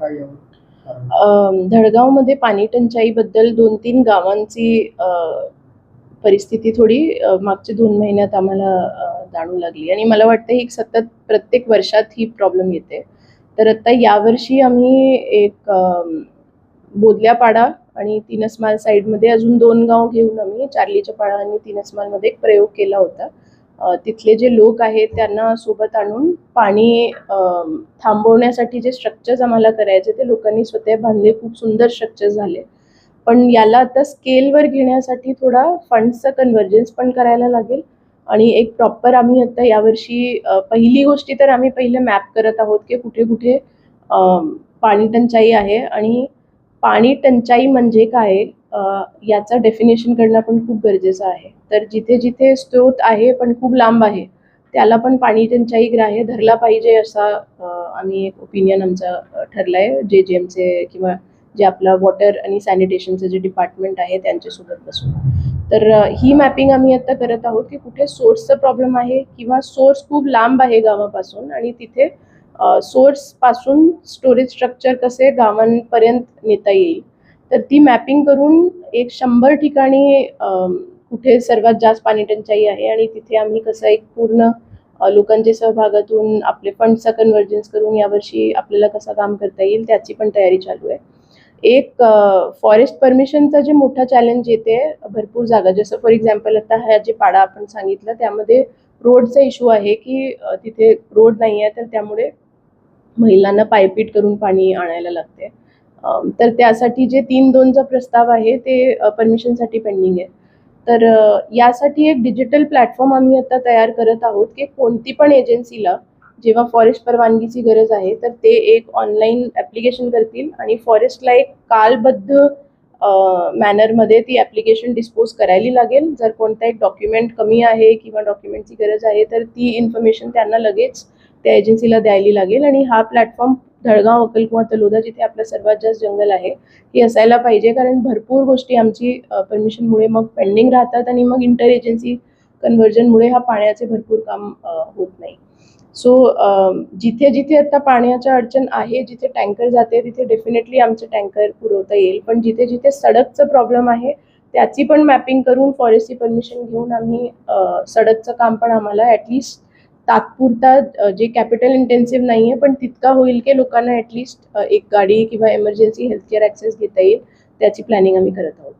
काय यावर कारण? धडगावमध्ये पाणी टंचाईबद्दल दोन तीन गावांची अ, परिस्थिती थोडी अ, मागच्या दोन महिन्यात आम्हाला अ, जाणू लागली. आणि मला वाटतं ही सतत प्रत्येक वर्षात ही प्रॉब्लेम येते. तर आता यावर्षी आम्ही एक अम, बोदल्यापाडा आणि तिनसमाल साईडमध्ये अजून दोन गाव घेऊन आम्ही चार्लीच्या पाडा आणि तिनसमालमध्ये एक प्रयोग केला होता. तिथले जे लोक आहेत त्यांना सोबत आणून पाणी थांबवण्यासाठी जे स्ट्रक्चर्स आम्हाला करायचे ते लोकांनी स्वतः बांधले. खूप सुंदर स्ट्रक्चर्स झाले. पण याला आता स्केलवर घेण्यासाठी थोडा फंड्सचं कन्व्हर्जन्स पण करायला लागेल. आणि एक प्रॉपर आम्ही आता यावर्षी पहिली गोष्टी तर आम्ही पहिले मॅप करत आहोत की कुठे कुठे पाणी टंचाई आहे. आणि पाणी टंचाई म्हणजे काय? याचं डेफिनेशन करणं पण खूप गरजेचं आहे. तर जिथे जिथे स्रोत आहे पण खूप लांब आहे त्याला पण पाणी टंचाई ग्राह्य धरला पाहिजे असा आम्ही एक ओपिनियन आमचा ठरलाय. ठरलंय जे जे एमचे किंवा जे आपलं वॉटर आणि सॅनिटेशनचं जे डिपार्टमेंट आहे त्यांच्यासोबत बसून. तर ही मॅपिंग आम्ही आता करत आहोत की कुठे सोर्सचा प्रॉब्लेम आहे किंवा सोर्स खूप लांब आहे गावापासून आणि तिथे सोर्सपासून स्टोरेज स्ट्रक्चर कसे गावांपर्यंत नेता येईल? तर ती मॅपिंग करून एक शंभर ठिकाणी कुठे सर्वात जास्त पाणी टंचाई आहे आणि तिथे आम्ही कसं एक पूर्ण लोकांच्या सहभागातून आपले फंडचा कन्व्हर्जन्स करून यावर्षी आपल्याला कसं काम करता येईल त्याची पण तयारी चालू आहे. एक फॉरेस्ट परमिशनचा जे मोठा चॅलेंज येते भरपूर जागा. जसं फॉर एक्झाम्पल आता हा जे पाडा आपण सांगितलं त्यामध्ये रोडचा इशू आहे की तिथे रोड नाही आहे तर त्यामुळे महिलांना पायपीट करून पाणी आणायला लागते तर त्यासाठी जे तीन दोनचा प्रस्ताव आहे ते परमिशनसाठी पेंडिंग आहे. तर यासाठी एक डिजिटल प्लॅटफॉर्म आम्ही आता तयार करत आहोत की कोणती पण एजन्सीला जेव्हा फॉरेस्ट परवानगीची गरज आहे तर ते एक ऑनलाईन ॲप्लिकेशन करतील आणि फॉरेस्टला एक कालबद्ध मॅनरमध्ये ती ॲप्लिकेशन डिस्पोज करायला लागेल. जर कोणता एक डॉक्युमेंट कमी आहे किंवा डॉक्युमेंटची गरज आहे तर ती इन्फॉर्मेशन त्यांना लगेच त्या एजन्सीला द्यायला लागेल आणि हा प्लॅटफॉर्म धडगाव अक्कलकुवा तलोदा जिथे आपलं सर्वात जास्त जंगल आहे ही असायला पाहिजे. कारण भरपूर गोष्टी आमची परमिशनमुळे मग पेंडिंग राहतात आणि मग इंटर एजन्सी कन्व्हर्जनमुळे हा पाण्याचे भरपूर काम होत नाही. सो जिथे जिथे आता पाण्याच्या अडचण आहे जिथे टँकर जाते तिथे डेफिनेटली आमचे टँकर पुरवता येईल. पण जिथे जिथे सडकचं प्रॉब्लेम आहे त्याची पण मॅपिंग करून फॉरेस्टची परमिशन घेऊन आम्ही सडकचं काम पण आम्हाला ॲटलिस्ट तात्पुरता जे कॅपिटल इंटेन्सिव्ह नाही आहे पण तितका होईल की लोकांना ॲटलिस्ट एक गाडी किंवा एमर्जन्सी हेल्थकेअर ॲक्सेस घेता येईल त्याची प्लॅनिंग आम्ही करत आहोत.